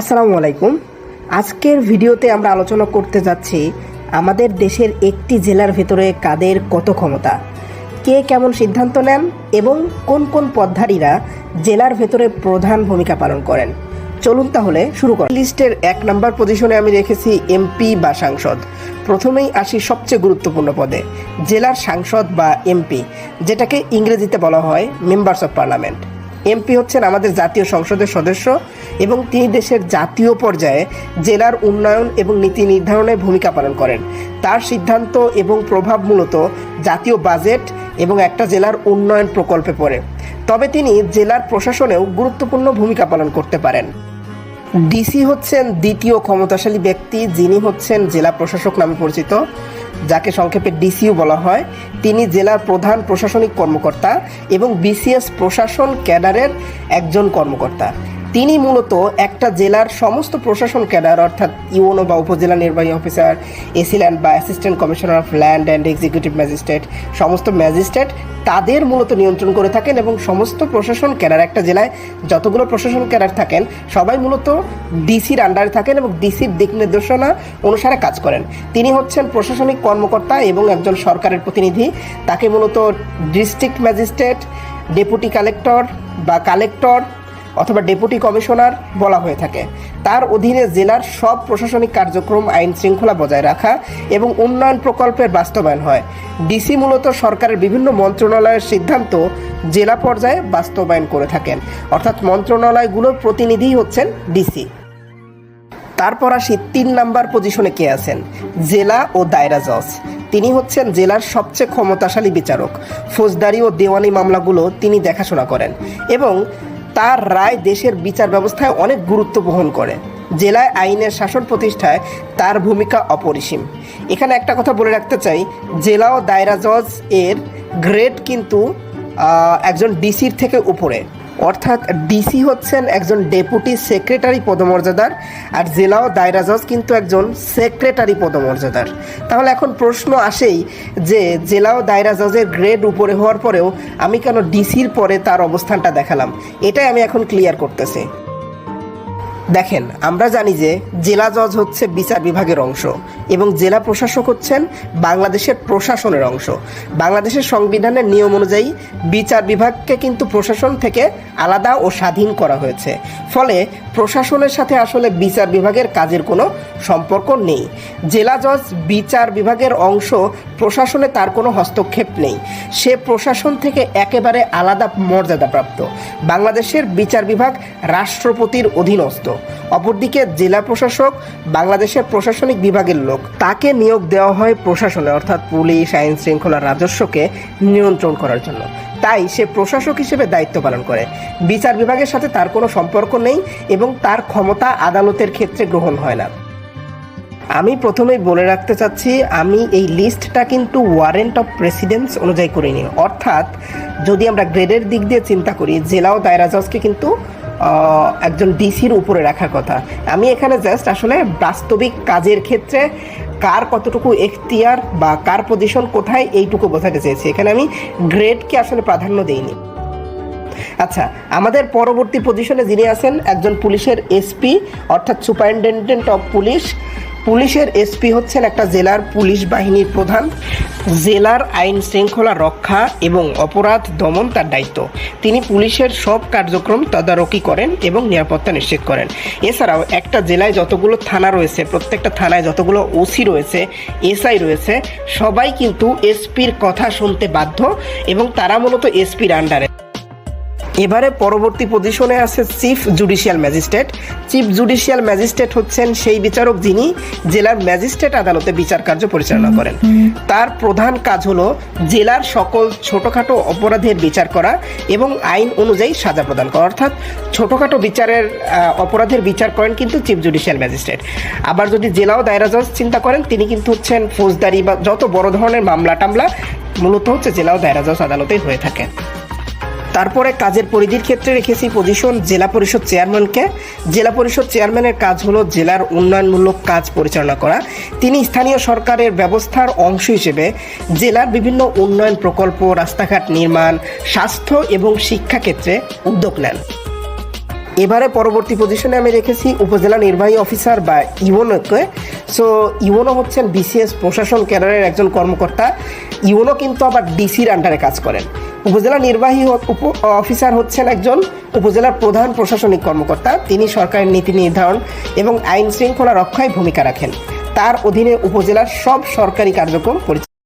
আসসালামু আলাইকুম। আজকের ভিডিওতে আমরা আলোচনা করতে যাচ্ছি আমাদের দেশের একটি জেলার ভেতরে কাদের কত ক্ষমতা, কে কেমন সিদ্ধান্ত নেন এবং কোন কোন পদধারীরা জেলার ভেতরে প্রধান ভূমিকা পালন করেন। চলুন তাহলে শুরু করি লিস্টের এক নম্বর পজিশনে আমি রেখেছি এমপি বা সাংসদ। প্রথমেই আসি সবচেয়ে গুরুত্বপূর্ণ পদে, জেলার সাংসদ বা এমপি, যেটাকে ইংরেজিতে বলা হয় মেম্বার্স অফ পার্লামেন্ট এমপি হচ্ছেন আমাদের জাতীয় সংসদের সদস্য এবং তিনি দেশের জাতীয় পর্যায়ে জেলার উন্নয়ন এবং নীতি নির্ধারণে ভূমিকা পালন করেন। তার সিদ্ধান্ত এবং প্রভাব মূলত জাতীয় বাজেট এবং একটা জেলার উন্নয়ন প্রকল্পে পড়ে। তবে তিনি জেলার প্রশাসনেও গুরুত্বপূর্ণ ভূমিকা পালন করতে পারেন। ডিসি হচ্ছেন দ্বিতীয় ক্ষমতাশালী ব্যক্তি যিনি হচ্ছেন জেলা প্রশাসক নামে পরিচিত। যাকে সংক্ষেপে ডিসিও বলা হয়, তিনি জেলার প্রধান প্রশাসনিক কর্মকর্তা এবং বিসিএস প্রশাসন ক্যাডারের একজন কর্মকর্তা। তিনি মূলত একটা জেলার সমস্ত প্রশাসন ক্যাডার, অর্থাৎ ইউনো বা উপজেলা নির্বাহী অফিসার এসিল্যান্ড বা assistant commissioner of land and executive magistrate, সমস্ত ম্যাজিস্ট্রেট তাদের মূলত নিয়ন্ত্রণ করে থাকেন এবং সমস্ত প্রশাসন ক্যাডার, একটা জেলায় যতগুলো প্রশাসন ক্যাডার থাকেন, সবাই মূলত ডিসির আন্ডারে থাকেন এবং ডিসির দিক নির্দেশনা অনুসারে কাজ করেন। তিনি হচ্ছেন প্রশাসনিক কর্মকর্তা এবং একজন সরকারের প্রতিনিধি। তাকে মূলত ডিস্ট্রিক্ট ম্যাজিস্ট্রেট, ডেপুটি কালেক্টর বা কালেক্টর অথবা ডেপুটি কমিশনার বলা হয়ে থাকে। তার অধীনে জেলার সব প্রশাসনিক কার্যক্রম, আইন শৃঙ্খলা বজায় রাখা এবং উন্নয়ন প্রকল্পের বাস্তবায়ন হয়। ডিসি মূলত সরকারের বিভিন্ন মন্ত্রণালয়ের সিদ্ধান্ত জেলা পর্যায়ে বাস্তবায়ন করে থাকেন। অর্থাৎ মন্ত্রণালয়গুলোর প্রতিনিধি হচ্ছেন ডিসি। তারপর আসি তিন নাম্বার পজিশনে কে আছেন? জেলা ও দায়রা জজ। তিনি হচ্ছেন জেলার সবচেয়ে ক্ষমতাশালী বিচারক। ফৌজদারি ও দেওয়ানি মামলাগুলো তিনি দেখাশোনা করেন এবং তার রায় দেশের বিচার ব্যবস্থায় অনেক গুরুত্ব বহন করে। জেলায় আইনের শাসন প্রতিষ্ঠায় তার ভূমিকা অপরিসীম। এখানে একটা কথা বলে রাখতে চাই, জেলা ও দায়রা জজ এর গ্রেড কিন্তু একজন ডিসির থেকে উপরে। অর্থাৎ ডিসি হচ্ছেন একজন ডেপুটি সেক্রেটারি পদমর্যাদার, আর জেলা ও দায়রা জজ কিন্তু একজন সেক্রেটারি পদমর্যাদার। তাহলে এখন প্রশ্ন আসেই যে জেলা ও দায়রা জজের গ্রেড উপরে হওয়ার পরেও আমি কেন ডিসির পরে তার অবস্থানটা দেখালাম? এটাই আমি এখন ক্লিয়ার করতেছি। দেখেন, আমরা জানি যে জেলা জজ হচ্ছে বিচার বিভাগের অংশ এবং জেলা প্রশাসক হচ্ছেন বাংলাদেশের প্রশাসনের অংশ। বাংলাদেশের সংবিধানের নিয়ম অনুযায়ী বিচার বিভাগকে কিন্তু প্রশাসন থেকে আলাদা ও স্বাধীন করা হয়েছে। ফলে প্রশাসনের সাথে আসলে বিচার বিভাগের কাজের কোনো সম্পর্ক নেই। জেলা জজ বিচার বিভাগের অংশ প্রশাসনে তার কোনো হস্তক্ষেপ নেই। সে প্রশাসন থেকে একেবারে আলাদা মর্যাদাপ্রাপ্ত। বাংলাদেশের বিচার বিভাগ রাষ্ট্রপতির অধীনস্থ। অপরদিকে জেলা প্রশাসক বাংলাদেশের প্রশাসনিক বিভাগের লোক। তাকে নিয়োগ দেওয়া হয় প্রশাসনে, অর্থাৎ পুলিশ আইন শৃঙ্খলা রাজস্বকে নিয়ন্ত্রণ করার জন্য। তাই সে প্রশাসক হিসেবে দায়িত্ব পালন করে। বিচার বিভাগের সাথে তার কোনো সম্পর্ক নেই এবং তার ক্ষমতা আদালতের ক্ষেত্রে গ্রহণ হয় না। আমি প্রথমেই বলে রাখতে চাচ্ছি, আমি এই লিস্টটা কিন্তু ওয়ারেন্ট অফ প্রেসিডেন্স অনুযায়ী করিনি। অর্থাৎ যদি আমরা গ্রেডের দিক দিয়ে চিন্তা করি, জেলা ও দায়রা জজকে কিন্তু একজন ডিসির উপরে রাখার কথা। আমি এখানে জাস্ট আসলে বাস্তবিক কাজের ক্ষেত্রে কার কতটুকু এখতিয়ার বা কার পজিশন কোথায় এইটুকু বোঝাতে চেয়েছি। এখানে আমি গ্রেডকে আসলে প্রাধান্য দেইনি। আচ্ছা আমাদের পরবর্তী পজিশনে যিনি আছেন, একজন পুলিশের এসপি অর্থাৎ সুপারিনটেন্ডেন্ট অফ পুলিশ পুলিশের এসপি হচ্ছেন একটা জেলার পুলিশ বাহিনীর প্রধান। জেলার আইন শৃঙ্খলা রক্ষা এবং অপরাধ দমন তার দায়িত্ব। তিনি পুলিশের সব কার্যক্রম তদারকি করেন এবং নিরাপত্তা নিশ্চিত করেন। এছাড়াও একটা জেলায় যতগুলো থানা রয়েছে, প্রত্যেকটা থানায় যতগুলো ওসি রয়েছে, এসআই রয়েছে, সবাই কিন্তু এসপির কথা শুনতে বাধ্য এবং তারা মূলত এসপির আন্ডারে এবারে পরবর্তী পজিশনে আছে chief judicial magistrate chief judicial magistrate হচ্ছেন সেই বিচারক যিনি জেলার ম্যাজিস্ট্রেট আদালতে বিচার কার্য পরিচালনা করেন। তার প্রধান কাজ হলো জেলার সকল ছোটোখাটো অপরাধের বিচার করা এবং আইন অনুযায়ী সাজা প্রদান করা। অর্থাৎ ছোটোখাটো বিচারের অপরাধের বিচার করেন কিন্তু চিফ জুডিশিয়াল ম্যাজিস্ট্রেট আবার যদি জেলাও দায়রা জজ চিন্তা করেন তিনি কিন্তু হচ্ছেন ফৌজদারি বা যত বড় ধরনের মামলা টামলা মূলত হচ্ছে জেলাও দায়রা জজ আদালতেই হয়ে থাকে। তারপরে কাজের পরিধির ক্ষেত্রে রেখেছি পজিশন জেলা পরিষদ চেয়ারম্যানকে জেলা পরিষদ চেয়ারম্যানের কাজ হলো জেলার উন্নয়নমূলক কাজ পরিচালনা করা। তিনি স্থানীয় সরকারের ব্যবস্থার অংশ হিসেবে জেলার বিভিন্ন উন্নয়ন প্রকল্প, রাস্তাঘাট নির্মাণ, স্বাস্থ্য এবং শিক্ষা ক্ষেত্রে উদ্যোগ নেন। এবারে পরবর্তী পজিশনে আমি রেখেছি উপজেলা নির্বাহী অফিসার বা ইউনোকে সো ইউনো হচ্ছেন বিসিএস প্রশাসন ক্যাডারের একজন কর্মকর্তা। ইউনো কিন্তু আবার ডিসির আন্ডারে কাজ করেন। উপজেলা নির্বাহী অফিসার হচ্ছেন একজন উপজেলার প্রধান প্রশাসনিক কর্মকর্তা। তিনি সরকারের নীতি নির্ধারণ এবং আইন শৃঙ্খলা রক্ষায় ভূমিকা রাখেন। তার অধীনে উপজেলার সব সরকারি কার্যক্রম পরিচালনা